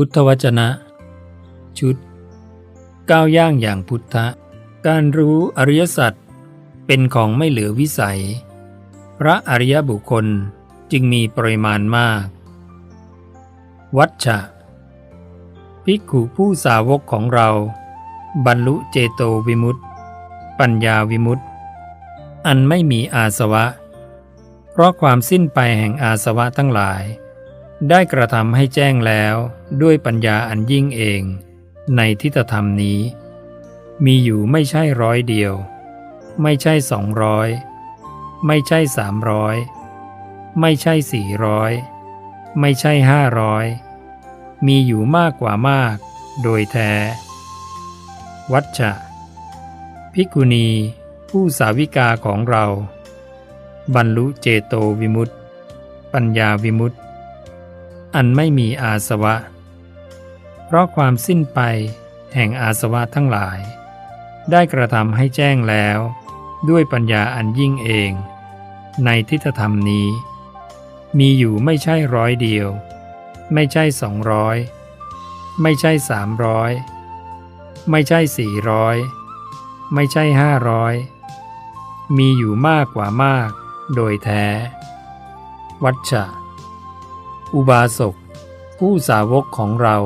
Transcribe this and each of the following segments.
พุทธวจนะ ชุด ก้าวย่างอย่างพุทธะ การรู้อริยสัจเป็นของไม่เหลือวิสัย พระอริยบุคคลจึงมีปริมาณมาก วัชชะภิกขุผู้สาวกของเรา บรรลุเจโตวิมุตติ ปัญญาวิมุตติ อันไม่มีอาสวะ เพราะความสิ้นไปแห่งอาสวะทั้งหลาย ได้กระทำให้แจ้งแล้วด้วยปัญญาอันยิ่งเอง ในทิฏฐธรรมนี้ มีอยู่ไม่ใช่ร้อยเดียว ไม่ใช่สองร้อยไม่ใช่สามร้อยไม่ใช่สี่ร้อยไม่ใช่ห้าร้อยมีอยู่มากกว่ามาก โดยแท้ วัชชะภิกุณี ผู้สาวิกาของเรา บรรลุเจโตวิมุตติ ปัญญาวิมุตติ อันไม่มีอาสวะ เพราะความสิ้นไปแห่งอาสวะทั้งหลาย ได้กระทำให้แจ้งแล้ว ด้วยปัญญาอันยิ่งเอง ในทิฏฐธรรมนี้ มีอยู่ไม่ใช่ร้อยเดียว ไม่ใช่สองร้อยไม่ใช่สามร้อยไม่ใช่สี่ร้อยไม่ใช่ห้าร้อยมีอยู่มากกว่ามาก โดยแท้ วัชชะ อุบาสก ผู้สาวกของเรา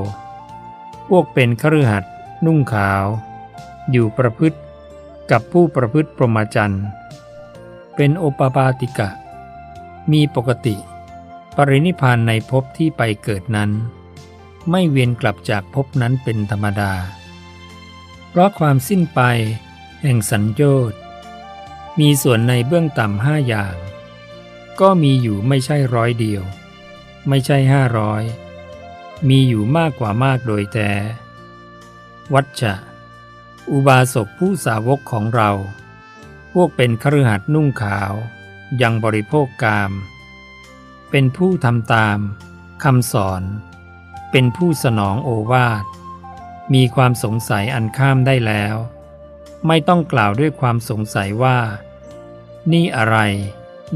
พวกเป็นคฤหัสถ์นุ่งขาว อยู่ประพฤติกับผู้ประพฤติพรหมจรรย์เป็นโอปปาติกะ มีปกติ ปรินิพานในภพที่ไปเกิดนั้น ไม่เวียนกลับจากภพนั้นเป็นธรรมดา เพราะความสิ้นไปแห่งสัญโยชน์มีส่วนในเบื้องต่ำห้าอย่าง ก็มีอยู่ไม่ใช่ร้อยเดียว ไม่ใช่ห้าร้อยมีอยู่มากกว่ามากโดยแท้วัชชะ อุบาสกผู้สาวกของเรา พวกเป็นคฤหัสถ์นุ่งขาว ยังบริโภคกาม เป็นผู้ทำตามคำสอน เป็นผู้สนองโอวาท มีความสงสัยอันข้ามได้แล้ว ไม่ต้องกล่าวด้วยความสงสัยว่า นี่อะไร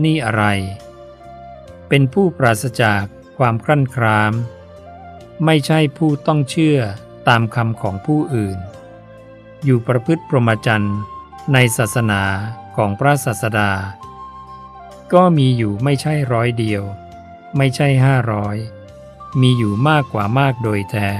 นี่อะไร เป็นผู้ปราศจาก ความครั่นคราม ไม่ใช่ผู้ต้องเชื่อตามคำของผู้อื่น อยู่ประพฤติพรหมจรรย์ในศาสนาของพระศาสดา ก็มีอยู่ไม่ใช่ร้อยเดียว ไม่ใช่ห้าร้อยมีอยู่มากกว่ามากโดยแท้